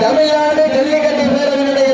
தமிழ்நாடு ஜல்லிக்கட்டு பேரவையினுடைய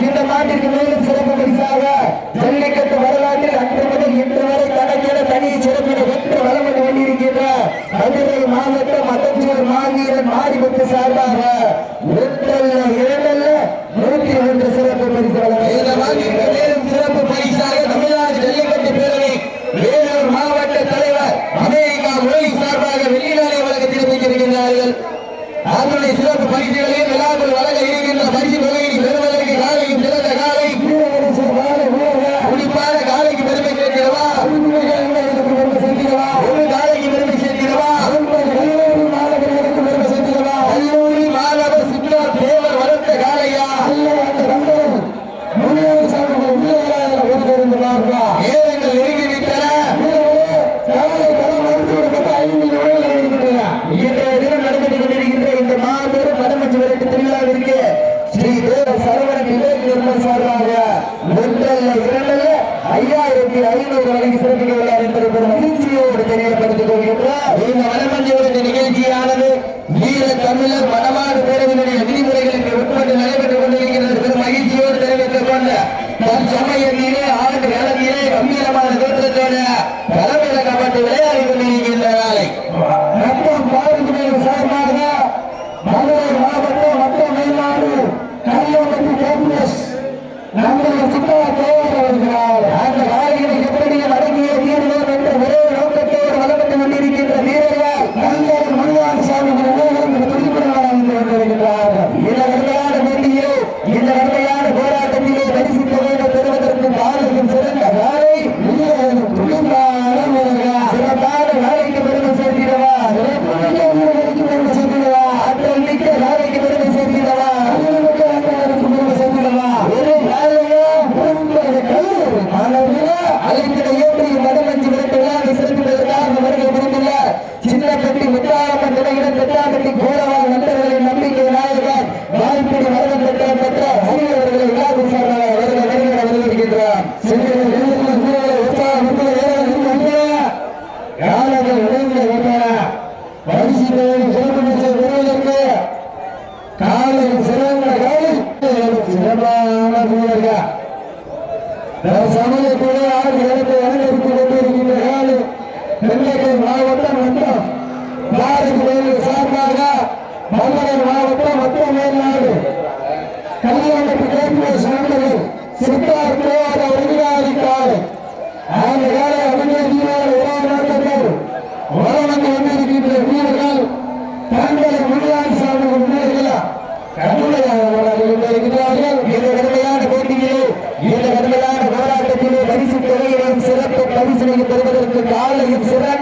இந்த நாட்டிற்கு மேலும் பாலக உடனே வரிசை சிறப்பு விருதுக்கு கடுமையான போராட்டத்திலே பரிசு தொகையிலும் சிறப்பு பரிசினை பெறுவதற்கு காலையும் சிறப்பு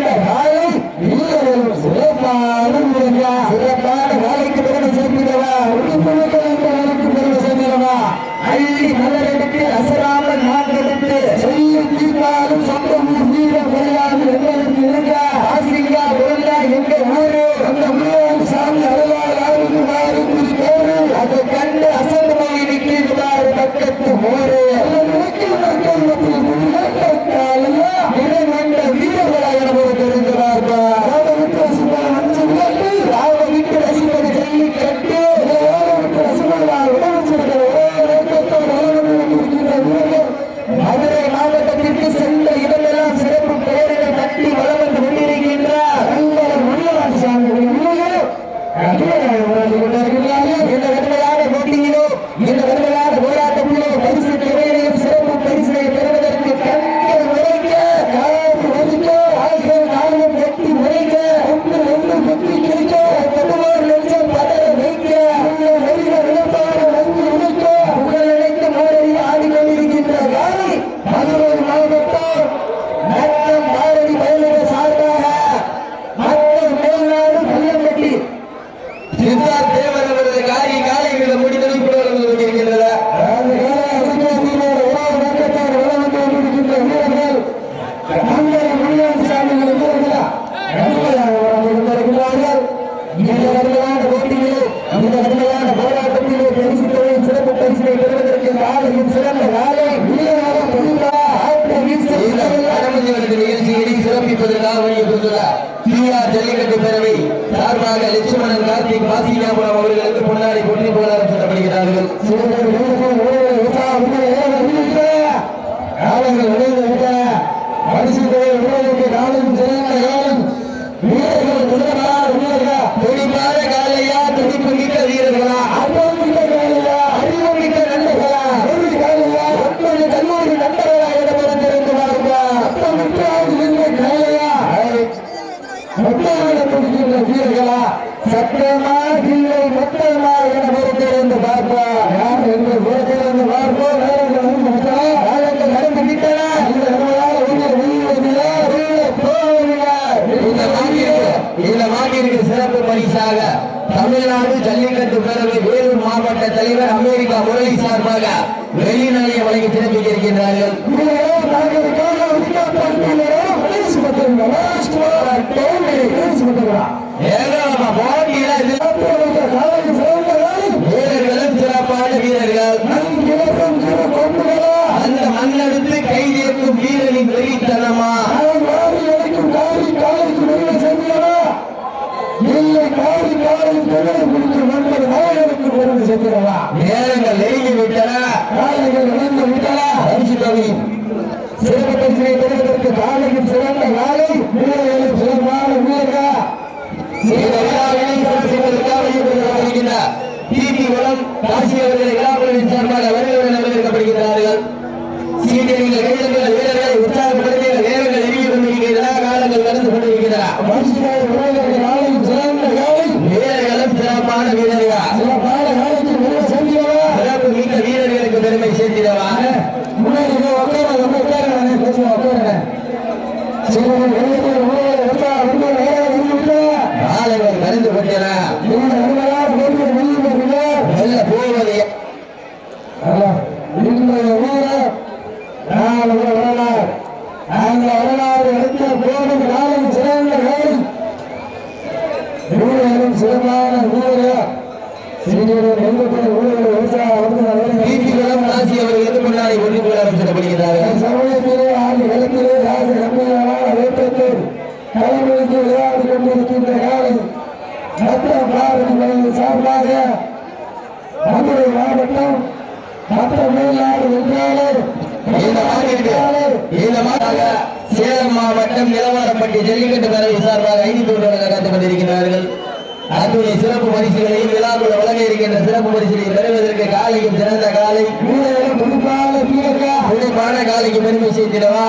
மாவட்டம் நிலவரப்பட்டி ஜல்லிக்கட்டு தலைமை சார்பாக ஐந்து நடந்து கொண்டிருக்கிறார்கள். அத்துடைய சிறப்பு பரிசுகளையும் விழாக்குழு வழங்க இருக்கின்ற சிறப்பு பரிசுகளை பெறுவதற்கு காலையும் சிறந்த காலை. உழைப்பான காலைக்கு பெருமை சேர்த்திடவா?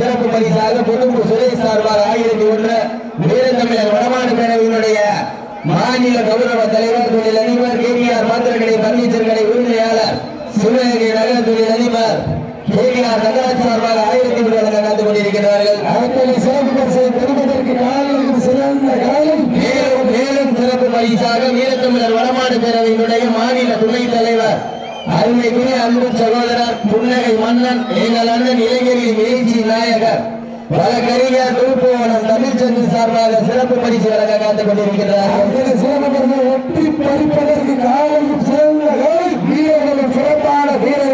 சிறப்பு பரிசாக பொண்ணுக்கு சுரேஷ் சார்பாக ஆயிரத்தி ஒன்று. வட மாநில கௌரவ தலைவர் தொழில் அதிபர் கே பி ஆர் பாத்திரக்கடை பர்னிச்சர்களை உரிமையாளர் சிவகங்கை நகர் தொழில் அதிபர் கே பி ஆர் நகராஜ் சார்பாக ஆயிரத்தி ரூபாய் நடந்து கொண்டிருக்கிறார்கள். அவர்களை சிறப்பு பரிசை பெறுவதற்கு காலையில் சிறந்த காலம். மேலும் மேலும் சிறப்பு பரிசாக வீரத்தமிழர் வடமாடு பேரவையினுடைய மாநில துணை தலைவர் அருமை அருமைக்குரிய அன்பு சகோதரர் புன்னகை மன்னன் எங்கள் அண்ணன் இளைஞரின் எழுச்சி நாயகர் வழக்கறிஞர் திருப்புவனம் தமிழ்ச்சந்தி சார்பாக சிறப்பு பரிசு வழங்க காத்துக் கொண்டிருக்கிறார் சிறப்பு பரிசு ஒட்டி பறிப்பதற்கு காலையும் சிறந்த வீரர்களும் சிறப்பான வீரர்கள்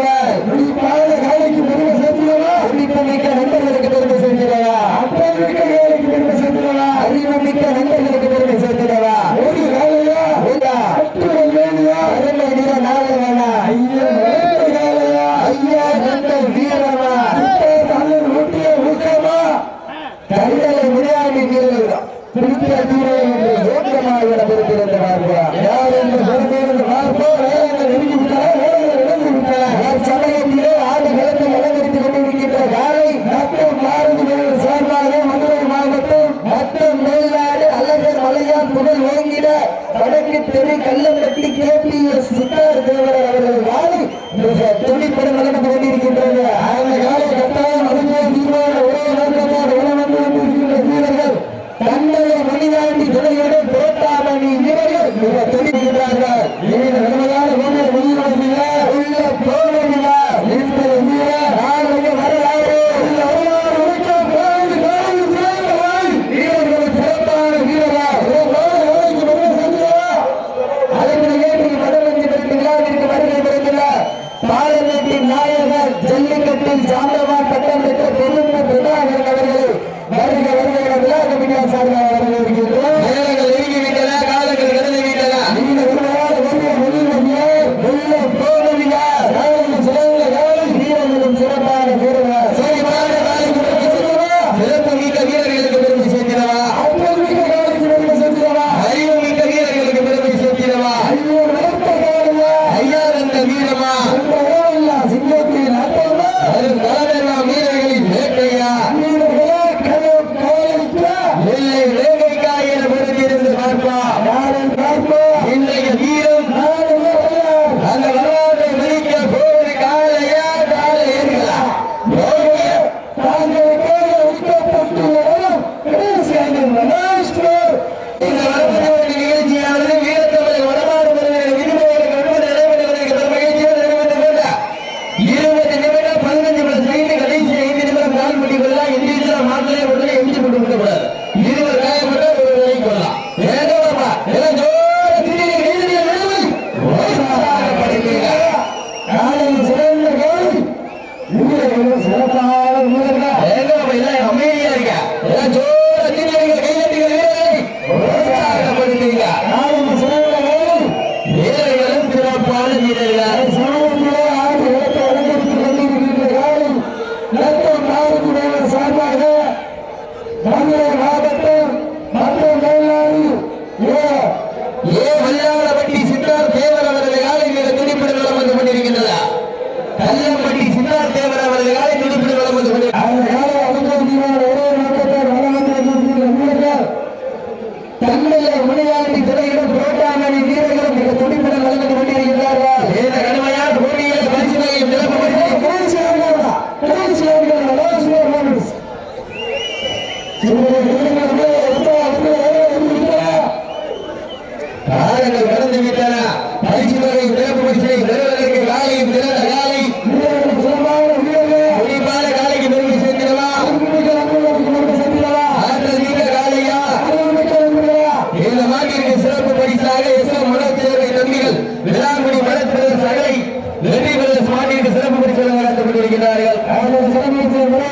Federal.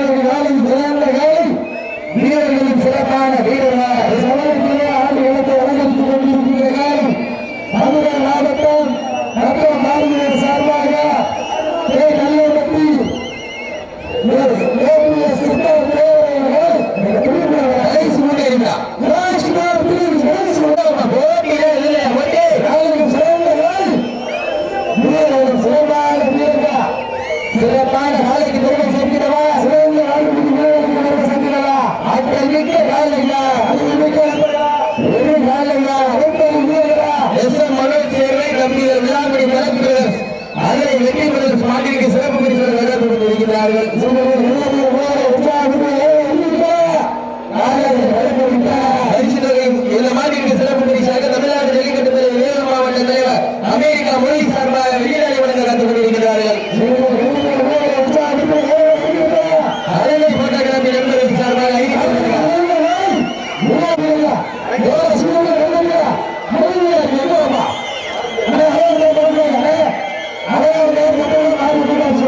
Obrigado. மாட்டிற்கு சிறப்பு பரிசு வழங்க கொடுத்து இருக்கிறார்கள் இந்த மாநில சிறப்பு பரிசாக தமிழ்நாடு ஜல்லிக்கட்டு பிரிவு வேலூர் மாவட்ட தலைவர் அமெரிக்கா மொழி சார்பாக வெளியாடி வழங்க கற்றுக் கொண்டிருக்கிறார்கள். அரளை போட்டோகிராபி நண்பர்கள் சார்பாக அறிவிக்கப்பட்டிருக்கிறார் Aí,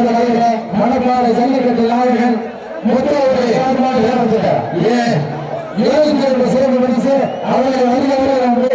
கூடாது மணப்பாறை ஜல்லிக்கட்டு நாயகன் முத்தோடைய ஏன் சிறப்பு பரிசு அவர்களை வருகிறவர்கள்